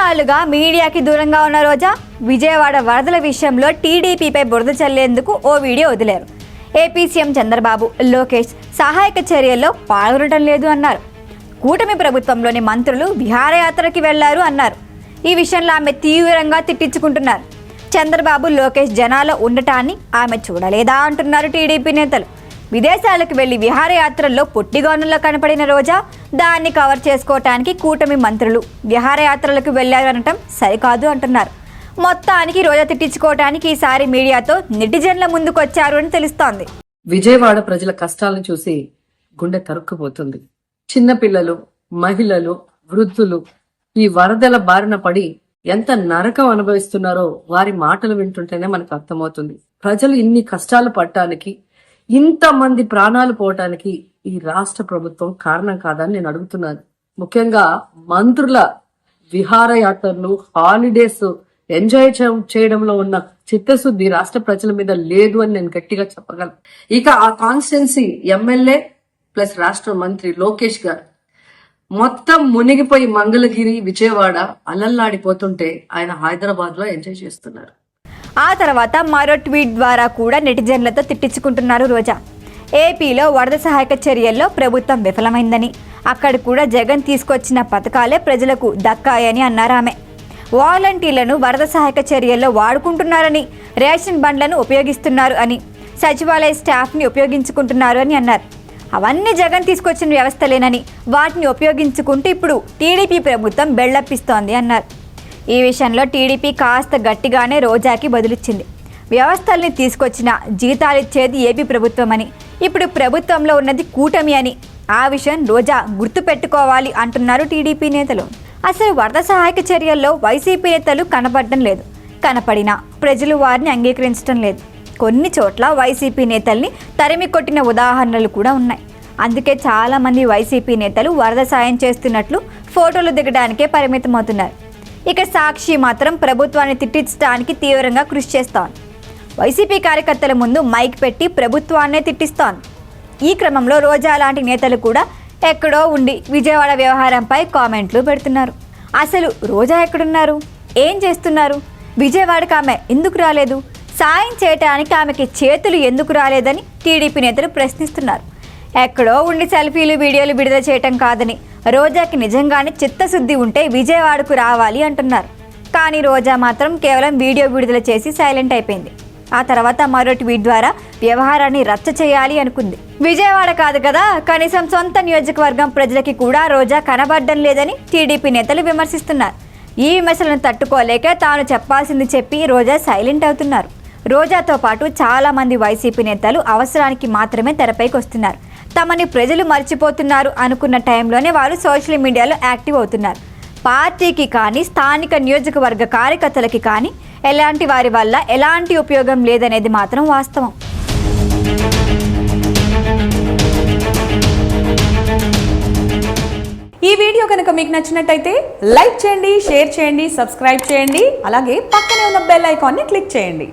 కొన్నాళ్ళుగా మీడియాకి దూరంగా ఉన్న రోజా విజయవాడ వరదల విషయంలో టీడీపీపై బురద చల్లేందుకు ఓ వీడియో వదిలారు. ఏపీ సీఎం చంద్రబాబు లోకేష్ సహాయక చర్యల్లో పాల్గొనడం లేదు అన్నారు. కూటమి ప్రభుత్వంలోని మంత్రులు విహారయాత్రకి వెళ్ళారు అన్నారు. ఈ విషయంలో ఆమె తీవ్రంగా తిట్టించుకుంటున్నారు. చంద్రబాబు లోకేష్ జనాల్లో ఉండటాన్ని ఆమె చూడలేదా అంటున్నారు టీడీపీ నేతలు. విదేశాలకు వెళ్ళి విహారయాత్రల్లో పొట్టిగానుల్లో కనపడిన రోజా దాన్ని కవర్ చేసుకోవటానికి కూటమి మంత్రులు విహారయాత్రలకు వెళ్ళారనటం సరికాదు అంటున్నారు. మొత్తానికి రోజా తిట్టించుకోవటానికి ఈసారి మీడియాతో నెటిజన్ల ముందుకొచ్చారు అని తెలుస్తోంది. విజయవాడ ప్రజల కష్టాలను చూసి గుండె తరుక్కుపోతుంది చిన్నపిల్లలు మహిళలు వృద్ధులు ఈ వరదల బారిన పడి ఎంత నరకం అనుభవిస్తున్నారో వారి మాటలు వింటుంటేనే మనకు అర్థమవుతుంది. ప్రజలు ఇన్ని కష్టాలు పడటానికి ఇంతమంది ప్రాణాలు పోవటానికి ఈ రాష్ట్ర ప్రభుత్వం కారణం కాదని నేను అడుగుతున్నాను. ముఖ్యంగా మంత్రుల విహారయాత్రలు హాలిడేస్ ఎంజాయ్ చేయడంలో ఉన్న చిత్తశుద్ధి రాష్ట్ర ప్రజల మీద లేదు అని నేను గట్టిగా చెప్పగలను. ఇక ఆ కాన్స్టిట్యున్సీ ఎమ్మెల్యే ప్లస్ రాష్ట్ర మంత్రి లోకేష్ గారు మొత్తం మునిగిపోయి మంగళగిరి విజయవాడ అలల్లాడిపోతుంటే ఆయన హైదరాబాద్లో ఎంజాయ్ చేస్తున్నారు. ఆ తర్వాత మరో ట్వీట్ ద్వారా కూడా నెటిజన్లతో తిట్టించుకుంటున్నారు రోజా. ఏపీలో వరద సహాయక చర్యల్లో ప్రభుత్వం విఫలమైందని. అక్కడ కూడా జగన్ తీసుకొచ్చిన పథకాలే ప్రజలకు దక్కాయని అన్నారు ఆమె. వాలంటీర్లను వరద సహాయక చర్యల్లో వాడుకుంటున్నారని రేషన్ బండ్లను ఉపయోగిస్తున్నారు అని సచివాలయ స్టాఫ్ని ఉపయోగించుకుంటున్నారు అని అన్నారు. అవన్నీ జగన్ తీసుకొచ్చిన వ్యవస్థలేనని వాటిని ఉపయోగించుకుంటూ ఇప్పుడు టీడీపీ ప్రభుత్వం బెళ్ళప్పిస్తోంది అన్నారు. ఈ విషయంలో టీడీపీ కాస్త గట్టిగానే రోజాకి బదులిచ్చింది. వ్యవస్థల్ని తీసుకొచ్చిన జీతాలిచ్చేది ఏపీ ప్రభుత్వం అని ఇప్పుడు ప్రభుత్వంలో ఉన్నది కూటమి అని. ఆ విషయం రోజా గుర్తుపెట్టుకోవాలి అంటున్నారు టీడీపీ నేతలు. అసలు వరద సహాయక చర్యల్లో వైసీపీ నేతలు కనపడడం లేదు. కనపడినా ప్రజలు వారిని అంగీకరించడం లేదు. కొన్ని చోట్ల వైసీపీ నేతల్ని తరిమి కొట్టిన ఉదాహరణలు కూడా ఉన్నాయి. అందుకే చాలామంది వైసీపీ నేతలు వరద సాయం చేస్తున్నట్లు ఫోటోలు దిగడానికే పరిమితమవుతున్నారు. ఇక సాక్షి మాత్రం ప్రభుత్వాన్ని తిట్టించడానికి తీవ్రంగా కృషి చేస్తోంది వైసీపీ కార్యకర్తల ముందు మైక్ పెట్టి ప్రభుత్వాన్నే తిట్టిస్తోంది ఈ క్రమంలో రోజా లాంటి నేతలు కూడా ఎక్కడో ఉండి విజయవాడ వ్యవహారంపై కామెంట్లు పెడుతున్నారు. అసలు రోజా ఎక్కడున్నారు? ఏం చేస్తున్నారు? విజయవాడకు ఆమె ఎందుకు రాలేదు? సాయం చేయటానికి ఆమెకి చేతులు ఎందుకు రాలేదని టీడీపీ నేతలు ప్రశ్నిస్తున్నారు. ఎక్కడో ఉండి సెల్ఫీలు వీడియోలు విడుదల చేయటం కాదని రోజాకి నిజంగానే చిత్తశుద్ధి ఉంటే విజయవాడకు రావాలి అంటున్నారు. కానీ రోజా మాత్రం కేవలం వీడియో విడుదల చేసి సైలెంట్ అయిపోయింది. ఆ తర్వాత మరో ట్వీట్ ద్వారా వ్యవహారాన్ని రచ్చ చేయాలి అనుకుంది. విజయవాడ కాదు కదా కనీసం సొంత నియోజకవర్గం ప్రజలకి కూడా రోజా కనబడడం లేదని టీడీపీ నేతలు విమర్శిస్తున్నారు. ఈ విమర్శలను తట్టుకోలేక తాను చెప్పాల్సింది చెప్పి రోజా సైలెంట్ అవుతున్నారు. రోజాతో పాటు చాలామంది వైసీపీ నేతలు అవసరానికి మాత్రమే తెరపైకి వస్తున్నారు. తమని ప్రజలు మర్చిపోతున్నారు అనుకున్న టైంలోనే వారు సోషల్ మీడియాలో యాక్టివ్ అవుతున్నారు. పార్టీకి కానీ స్థానిక నియోజకవర్గ కార్యకర్తలకి కానీ ఎలాంటి వారి వల్ల ఎలాంటి ఉపయోగం లేదనేది మాత్రం వాస్తవం. ఈ వీడియో కనుక మీకు నచ్చినట్టయితే లైక్ చేయండి షేర్ చేయండి సబ్స్క్రైబ్ చేయండి. అలాగే పక్కనే ఉన్న బెల్ ఐకాన్ని క్లిక్ చేయండి.